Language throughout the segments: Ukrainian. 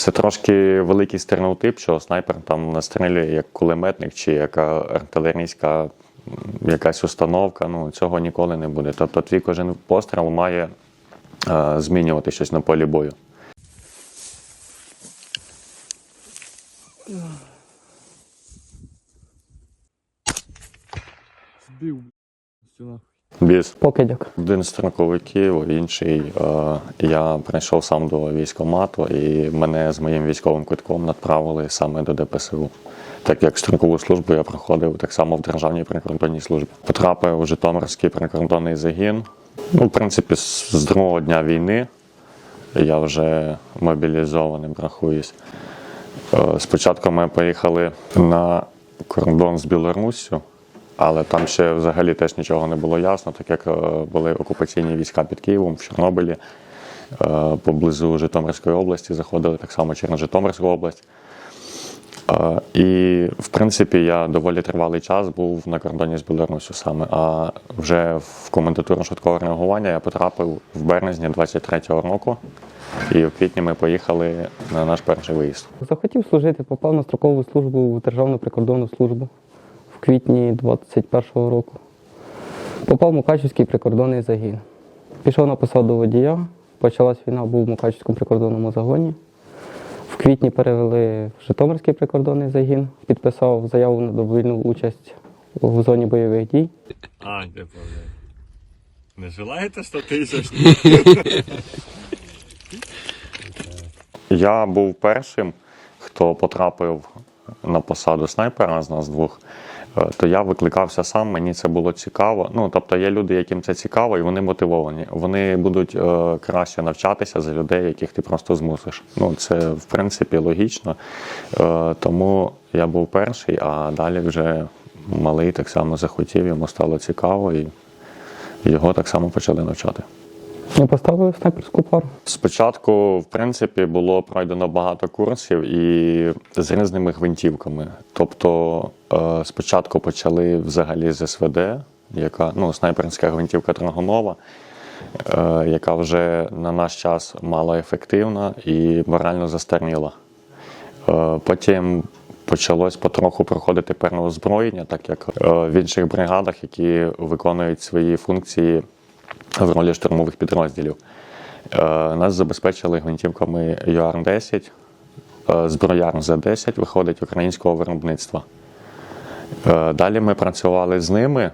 Це трошки великий стереотип, що снайпер там настрілює як кулеметник чи яка артилерійська якась установка. Ну цього ніколи не буде. Тобто твій кожен постріл має е, змінювати щось на полі бою. Збив. Стіна. Біз. Покидьок. Один з строковиків, інший е, я прийшов сам до військкомату, і мене з моїм військовим квитком направили саме до ДПСУ. Так як строкову службу я проходив так само в Державній прикордонній службі. Потрапив у Житомирський прикордонний загін. Ну, в принципі, з другого дня війни я вже мобілізованим рахуюсь. Е, Спочатку ми поїхали на кордон з Білоруссю, але там ще взагалі теж нічого не було ясно, так як е, були окупаційні війська під Києвом в Чорнобилі, е, поблизу Житомирської області, заходили так само через Житомирську область. Е, І, в принципі, я доволі тривалий час був на кордоні з Білоруссю саме. А вже в комендатуру швидкого реагування я потрапив в березні 23-го року. І в квітні ми поїхали на наш перший виїзд. Захотів служити, попав на строкову службу в Державну прикордонну службу в квітні 21-го року. Попав в Мукачівський прикордонний загін. Пішов на посаду водія. Почалась війна, був в Мукачівському прикордонному загоні. В квітні перевели в Житомирський прикордонний загін, підписав заяву на добровільну участь у зоні бойових дій. А, де правда. Не желаєте 100 тисяч? Я був першим, хто потрапив на посаду снайпера з нас двох. Е, То я викликався сам, мені це було цікаво. Ну тобто є люди, яким це цікаво, і вони мотивовані. Вони будуть е, краще навчатися за людей, яких ти просто змусиш. Ну це в принципі логічно. Е, тому я був перший, а далі вже малий так само захотів, йому стало цікаво, і його так само почали навчати. Я поставив снайперську пару. Спочатку, в принципі, було пройдено багато курсів і з різними гвинтівками. Тобто, е, спочатку почали взагалі з СВД, яка ну, снайперська гвинтівка Драгунова, е, яка вже на наш час мало ефективна і морально застарніла. Е, Потім почалось потроху проходити переозброєння, так як в інших бригадах, які виконують свої функції в ролі штурмових підрозділів. Е, Нас забезпечили гвинтівками ЮАР-10, е, зброяр З-10 виходить українського виробництва. Е, Далі ми працювали з ними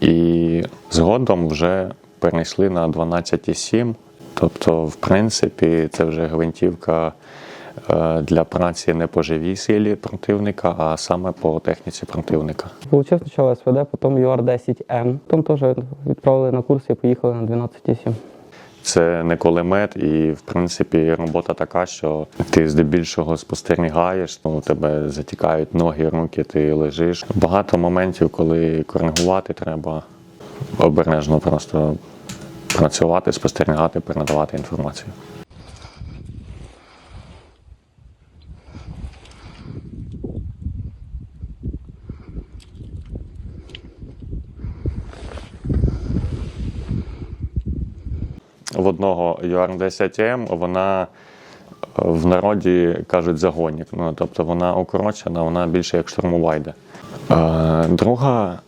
і згодом вже перейшли на 12,7. Тобто, в принципі, це вже гвинтівка для праці не по живій силі противника, а саме по техніці противника. Получив спочатку СВД, потім ЮАР-10М. Потім теж відправили на курси і поїхали на 12,7. Це не кулемет, і в принципі робота така, що ти здебільшого спостерігаєш, ну тебе затікають ноги, руки, ти лежиш. Багато моментів, коли коригувати треба обережно просто працювати, спостерігати, передавати інформацію. в одного UR10M, вона е, в народі кажуть загонник. Ну, тобто вона укорочена, вона більше як штурмова йде. Друга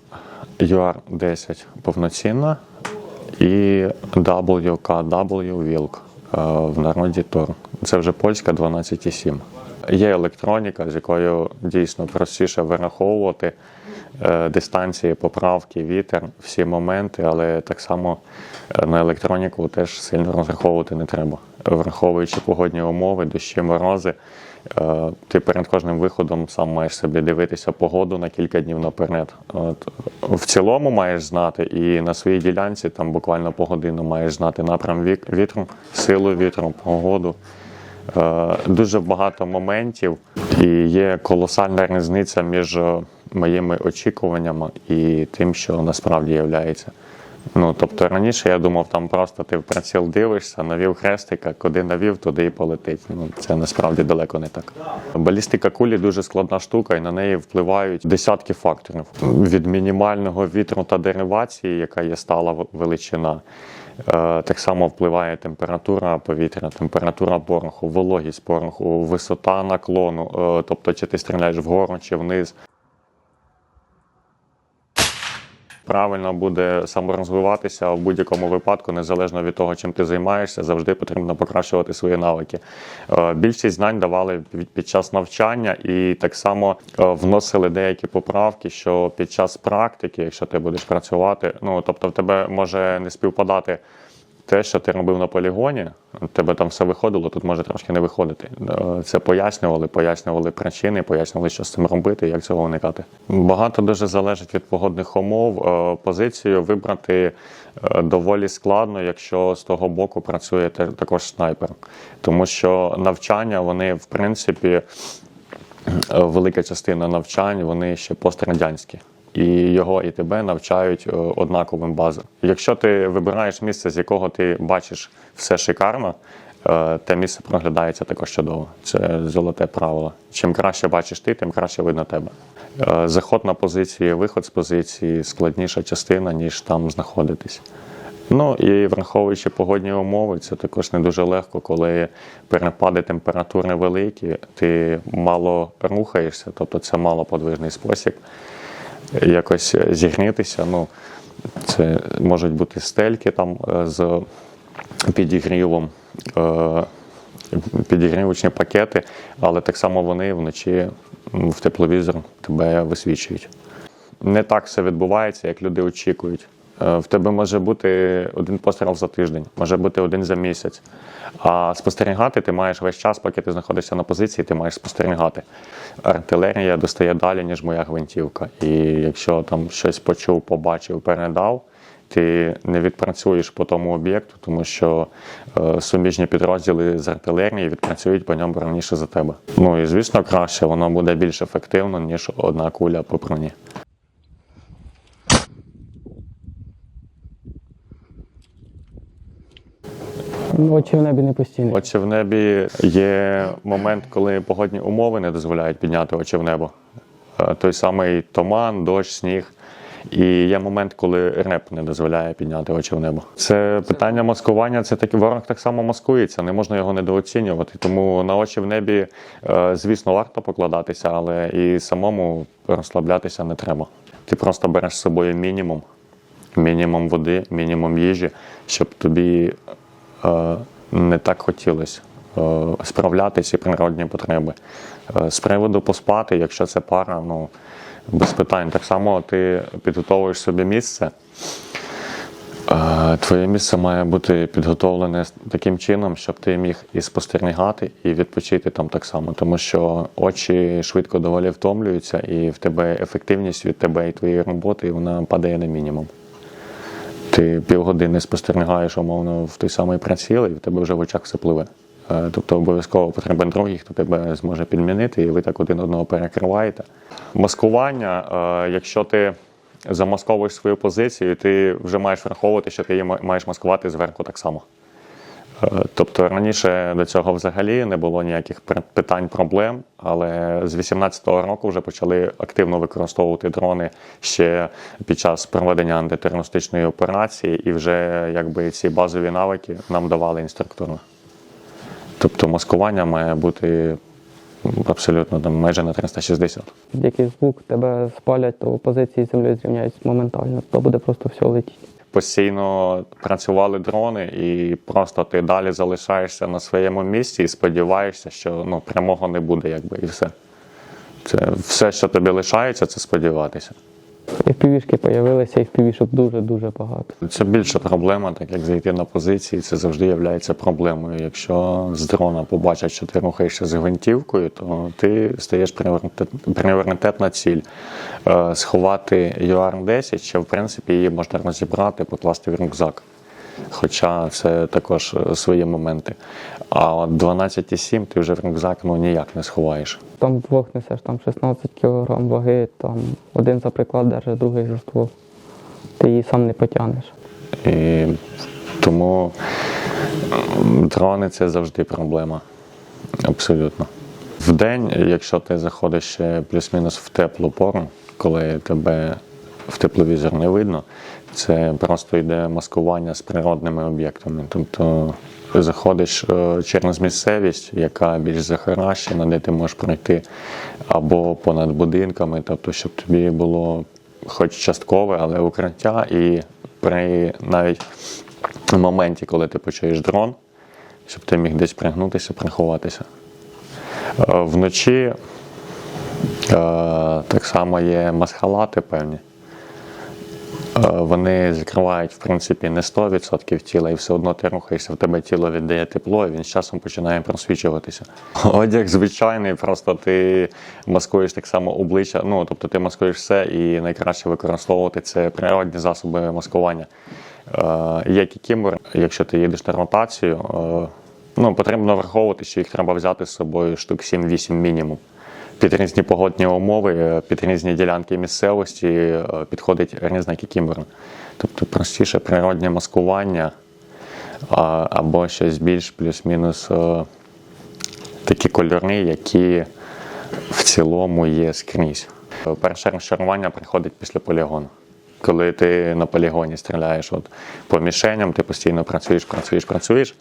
UR10 повноцінна і WKW Wilk, е, в народі Тор. Це вже польська 12,7. Є електроніка, з якою дійсно простіше вираховувати дистанції, поправки, вітер, всі моменти, але так само е, на електроніку теж сильно розраховувати не треба. Враховуючи погодні умови, дощі, морози, е, ти перед кожним виходом сам маєш собі дивитися погоду на кілька днів наперед. От, в цілому маєш знати, і на своїй ділянці там буквально по годину маєш знати напрям вітру, силу вітру, погоду. Е, Дуже багато моментів, і є колосальна різниця між е, моїми очікуваннями і тим, що насправді являється. Ну, тобто раніше я думав, там просто ти в приціл дивишся, навів хрестика, куди навів, туди і полетить. Ну, це насправді далеко не так. Балістика кулі дуже складна штука, і на неї впливають десятки факторів: від мінімального вітру та деривації, яка є стала величина, Так само впливає температура повітря, температура пороху, вологість пороху, висота наклону, е, тобто чи ти стріляєш вгору чи вниз. Правильно буде саморозвиватися в будь-якому випадку, незалежно від того, чим ти займаєшся, завжди потрібно покращувати свої навики. Е, Більшість знань давали під- час навчання і так само е, вносили деякі поправки, що під час практики, якщо ти будеш працювати, ну тобто в тебе може не співпадати те, що ти робив на полігоні, тебе там все виходило, тут може трошки не виходити. Е, Це пояснювали, пояснювали причини, пояснювали, що з цим робити, як цього уникати. Багато дуже залежить від погодних умов. Е, Позицію вибрати е, доволі складно, якщо з того боку працює також снайпер. Тому що навчання, вони в принципі велика частина навчань вони ще пострадянські. І його і тебе навчають е, однаковим базам. Якщо ти вибираєш місце, з якого ти бачиш все шикарно, е, те місце проглядається також чудово. Це золоте правило. Чим краще бачиш ти, тим краще видно тебе. Е, Заход на позиції, виход з позиції складніша частина, ніж там знаходитись. Ну і враховуючи погодні умови, це також не дуже легко, коли перепади температури великі, ти мало рухаєшся, тобто це малоподвижний спосіб. Якось зігрітися. Ну, це можуть бути стельки там е, з підігрівом, е, підігрівочні пакети, але так само вони вночі в тепловізор тебе висвічують не так все відбувається, як люди очікують. Е, В тебе може бути один постріл за тиждень, може бути один за місяць. А спостерігати ти маєш весь час, поки ти знаходишся на позиції, ти маєш спостерігати. Артилерія достає далі, ніж моя гвинтівка. І якщо там щось почув, побачив, передав, ти не відпрацюєш по тому об'єкту, тому що е, суміжні підрозділи з артилерії відпрацюють по ньому раніше за тебе. Ну і звісно, краще, воно буде більш ефективно, ніж одна куля по броні. Очі в небі не постійні. Очі в небі є момент, коли погодні умови не дозволяють підняти очі в небо. Е, Той самий туман, дощ, сніг. І є момент, коли реп не дозволяє підняти очі в небо. Це питання маскування. Це таки ворог так само маскується, не можна його недооцінювати. Тому на очі в небі, е, звісно, варто покладатися, але і самому розслаблятися не треба. Ти просто береш з собою мінімум, мінімум води, мінімум їжі, щоб тобі не так хотілося е, справлятися природні потреби. Е, з приводу поспати, якщо це пара, ну без питань. Так само ти підготовуєш собі місце. Е, Твоє місце має бути підготовлене таким чином, щоб ти міг і спостерігати, і відпочити там так само, тому що очі швидко доволі втомлюються, і в тебе ефективність від тебе і твоєї роботи вона падає на мінімум. Ти півгодини спостерігаєш умовно в той самий приціл, і в тебе вже в очах все пливе. Е, Тобто обов'язково потрібен другий, хто тебе зможе підмінити, і ви так один одного перекриваєте. Маскування, е, якщо ти замасковуєш свою позицію, ти вже маєш враховувати, що ти її маєш маскувати зверху так само. Е, Тобто раніше до цього взагалі не було ніяких питань, проблем, але з 18-го року вже почали активно використовувати дрони ще під час проведення антитерористичної операції, і вже якби ці базові навики нам давали інструктори. Тобто маскування має бути абсолютно там майже на 360. Який звук тебе спалять, то позиції з землею зрівняються моментально. То буде просто все летіти. Постійно працювали дрони, і просто ти далі залишаєшся на своєму місці і сподіваєшся, що ну, прямого не буде, якби і все. Це все, що тобі лишається, це сподіватися. І впівішки з'явилися, і впівішок дуже-дуже багато. Це більша проблема, так як зайти на позиції, це завжди є проблемою. Якщо з дрона побачать, що ти рухаєшся з гвинтівкою, то ти стаєш пріоритетна ціль. Е, Сховати UR-10, ще в принципі її можна розібрати, покласти в рюкзак. Хоча це також свої моменти. А от 12,7 ти вже в рюкзак ну, ніяк не сховаєш. Там двох несеш, там 16 кг ваги, там один за приклад держить, другий за ствол. Ти її сам не потягнеш. І тому дрони це завжди проблема. Абсолютно. В день, якщо ти заходиш ще плюс-мінус в теплу пору, коли тебе в тепловізор не видно, Це просто йде маскування з природними об'єктами. Тобто заходиш е, через місцевість, яка більш захаращена, де ти можеш пройти або понад будинками, тобто, щоб тобі було хоч часткове, але укриття, і при навіть моменті, коли ти почуєш дрон, щоб ти міг десь пригнутися, приховатися. Е, Вночі е, так само є масхалати певні. Е, Вони закривають, в принципі, не 100% тіла, і все одно ти рухаєшся, в тебе тіло віддає тепло, і він з часом починає просвічуватися. Одяг звичайний, просто ти маскуєш так само обличчя. Ну, тобто ти маскуєш все, і найкраще використовувати це природні засоби маскування. Е, Є кікімор, якщо ти їдеш на ротацію, е, ну, потрібно враховувати, що їх треба взяти з собою штук 7-8 мінімум. Під різні погодні умови, е, під різні ділянки місцевості е, підходить різна кікімбера. Тобто простіше природнє маскування або щось більш плюс-мінус е, такі кольори, які в цілому є скрізь. Перше розчарування приходить після полігону. Коли ти на полігоні стріляєш от, по мішеням, ти постійно працюєш, працюєш, працюєш.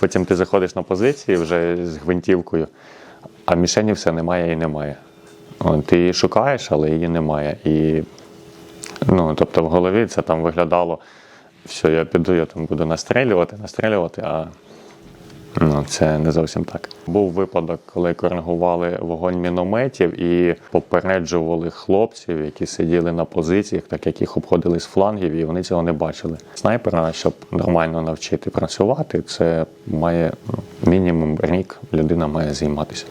Потім ти заходиш на позиції вже з гвинтівкою, а мішені все немає і немає. От, ти її шукаєш, але її немає. І, ну, тобто в голові це там виглядало, все, я піду, я там буду настрілювати, настрілювати, а Ну, це не зовсім так. Був випадок, коли коригували вогонь мінометів і попереджували хлопців, які сиділи на позиціях, так як їх обходили з флангів, і вони цього не бачили. Снайпера, щоб нормально навчити працювати, це має ну, мінімум рік людина має займатися.